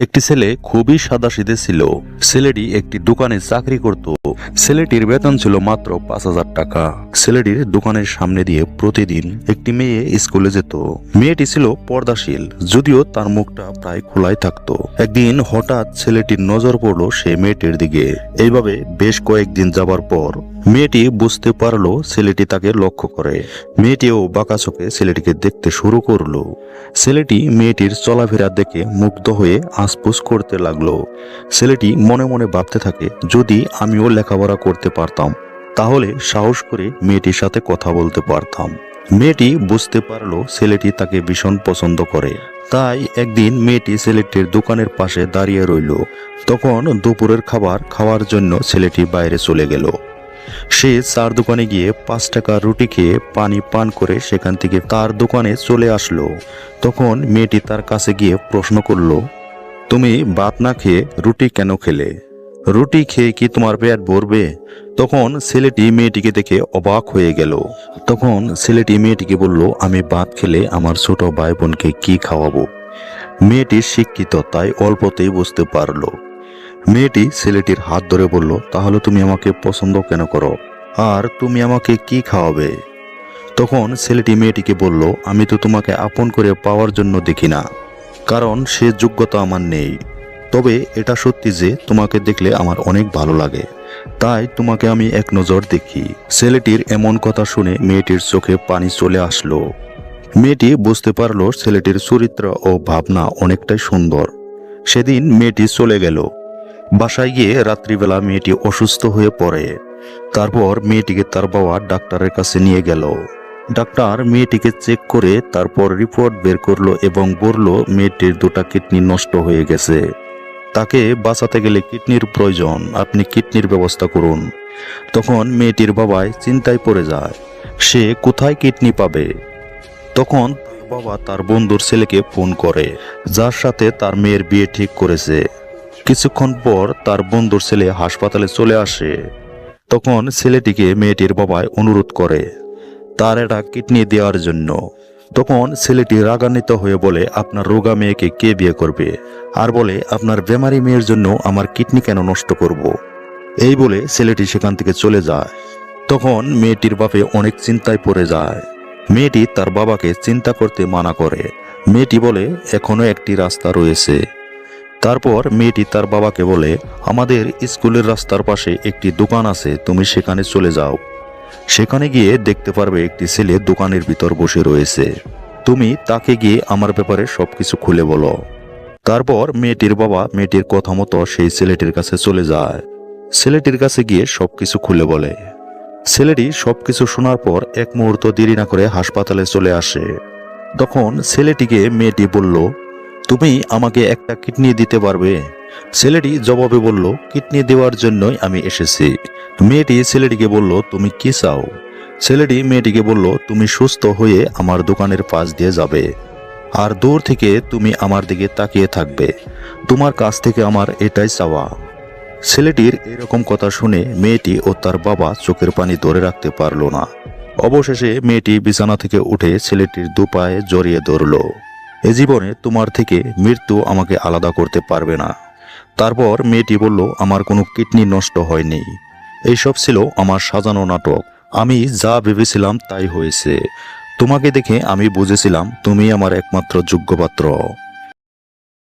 একটি ছেলে খুবই সাদাসিধে ছিল। ছেলেটি একটি দোকানে চাকরি করত। ছেলেটির বেতন ছিল মাত্র পাঁচ হাজার টাকা। ছেলেটির দোকানের সামনে দিয়ে প্রতিদিন একটি মেয়ে স্কুলে যেত। মেয়েটি ছিল পর্দাশীল, যদিও তার মুখটা প্রায় খোলাই থাকতো। একদিন হঠাৎ ছেলেটির নজর পড়ল সে মেয়েটির দিকে। এইভাবে বেশ কয়েকদিন যাবার পর মেয়েটি বুঝতে পারল ছেলেটি তাকে লক্ষ্য করে। মেয়েটিও বাঁকা চোখে ছেলেটিকে দেখতে শুরু করল। ছেলেটি মেয়েটির চলাফেরা দেখে মুগ্ধ হয়ে আশপুস করতে লাগল। ছেলেটি মনে মনে ভাবতে থাকে, যদি আমিও লেখাপড়া করতে পারতাম, তাহলে সাহস করে মেয়েটির সাথে কথা বলতে পারতাম। মেয়েটি বুঝতে পারল ছেলেটি তাকে ভীষণ পছন্দ করে। তাই একদিন মেয়েটি ছেলেটির দোকানের পাশে দাঁড়িয়ে রইল। তখন দুপুরের খাবার খাওয়ার জন্য ছেলেটি বাইরে চলে গেল। সে চার দোকানে গিয়ে পাঁচ টাকা রুটি খেয়ে পানি পান করে সেখান থেকে তার দোকানে চলে আসলো। তখন মেয়েটি তার কাছে গিয়ে প্রশ্ন করল, তুমি ভাত না খেয়ে রুটি কেন খেলে? রুটি খেয়ে কি তোমার পেট ভরবে? তখন ছেলেটি মেয়েটিকে দেখে অবাক হয়ে গেল। তখন ছেলেটি মেয়েটিকে বলল, আমি ভাত খেলে আমার ছোট ভাই বোনকে কি খাওয়াবো? মেয়েটি শিক্ষিত, তাই অল্পতেই বুঝতে পারল। মেয়েটি ছেলেটির হাত ধরে বলল, তাহলে তুমি আমাকে পছন্দ কেন করো? আর তুমি আমাকে কি খাওয়াবে? তখন ছেলেটি মেয়েটিকে বলল, আমি তো তোমাকে আপন করে পাওয়ার জন্য দেখি না, কারণ সে যোগ্যতা আমার নেই। তবে এটা সত্যি যে তোমাকে দেখলে আমার অনেক ভালো লাগে, তাই তোমাকে আমি এক নজর দেখি। ছেলেটির এমন কথা শুনে মেয়েটির চোখে পানি চলে আসলো। মেয়েটি বুঝতে পারল ছেলেটির চরিত্র ও ভাবনা অনেকটাই সুন্দর। সেদিন মেয়েটি চলে গেল। বাসায় গিয়ে রাত্রিবেলা মেয়েটি অসুস্থ হয়ে পড়ে। তারপর মেয়েটিকে তার বাবা ডাক্তারের কাছে নিয়ে গেল। ডাক্তার মেয়েটিকে চেক করে তারপর রিপোর্ট বের করল এবং বলল মেয়েটির দুটা কিডনি নষ্ট হয়ে গেছে। তাকে বাঁচাতে গেলে কিডনির প্রয়োজন, আপনি কিডনির ব্যবস্থা করুন। তখন মেয়েটির বাবায় চিন্তায় পড়ে যায়, সে কোথায় কিডনি পাবে? তখন বাবা তার বন্ধুর ছেলেকে ফোন করে, যার সাথে তার মেয়ের বিয়ে ঠিক করেছে। কিছুক্ষণ পর তার বন্ধুর ছেলে হাসপাতালে চলে আসে। তখন ছেলেটিকে মেয়েটির বাবায় অনুরোধ করে তার একটা কিডনি দেওয়ার জন্য। তখন ছেলেটি রাগান্বিত হয়ে বলে, আপনার রোগা মেয়েকে কে বিয়ে করবে? আর বলে, আপনার বেমারি মেয়ের জন্য আমার কিডনি কেন নষ্ট করব। এই বলে ছেলেটি সেখান থেকে চলে যায়। তখন মেয়েটির বাপে অনেক চিন্তায় পড়ে যায়। মেয়েটি তার বাবাকে চিন্তা করতে মানা করে। মেয়েটি বলে, এখনও একটি রাস্তা রয়েছে। তারপর মেয়েটি তার বাবাকে বলে, আমাদের স্কুলের রাস্তার পাশে একটি দোকান আছে, তুমি সেখানে চলে যাও। সেখানে গিয়ে দেখতে পারবে একটি ছেলে দোকানের ভিতর বসে রয়েছে। তুমি তাকে গিয়ে আমার ব্যাপারে সবকিছু খুলে বলো। তারপর মেয়েটির বাবা মেয়েটির কথা মতো সেই ছেলেটির কাছে চলে যায়। ছেলেটির কাছে গিয়ে সবকিছু খুলে বলে। ছেলেটি সবকিছু শোনার পর এক মুহূর্ত দেরি না করে হাসপাতালে চলে আসে। তখন ছেলেটিকে মেয়েটি বলল তুমি আমাকে একটা কিডনি দিতে পারবে। ছেলেটি জবাবে বলল, কিডনি দেওয়ার জন্যই আমি এসেছি। মেয়েটি ছেলেটিকে বলল, তুমি কি চাও? ছেলেটি মেয়েটিকে বলল, তুমি সুস্থ হয়ে আমার দোকানের পাশ দিয়ে যাবে। আর দূর থেকে তুমি আমার দিকে তাকিয়ে থাকবে। তোমার কাছ থেকে আমার এটাই চাওয়া। ছেলেটির এরকম কথা শুনে মেয়েটি ও তার বাবা চোখের পানি ধরে রাখতে পারল না। অবশেষে মেয়েটি বিছানা থেকে উঠে ছেলেটির দুপায়ে জড়িয়ে ধরল। এ জীবনে তোমার থেকে মৃত্যু আমাকে আলাদা করতে পারবে না। তারপর মেয়েটি বলল, আমার কোনো কিডনি নষ্ট হয়নি। এইসব ছিল আমার সাজানো নাটক। আমি যা ভেবেছিলাম তাই হয়েছে। তোমাকে দেখে আমি বুঝেছিলাম তুমি আমার একমাত্র যোগ্য পাত্র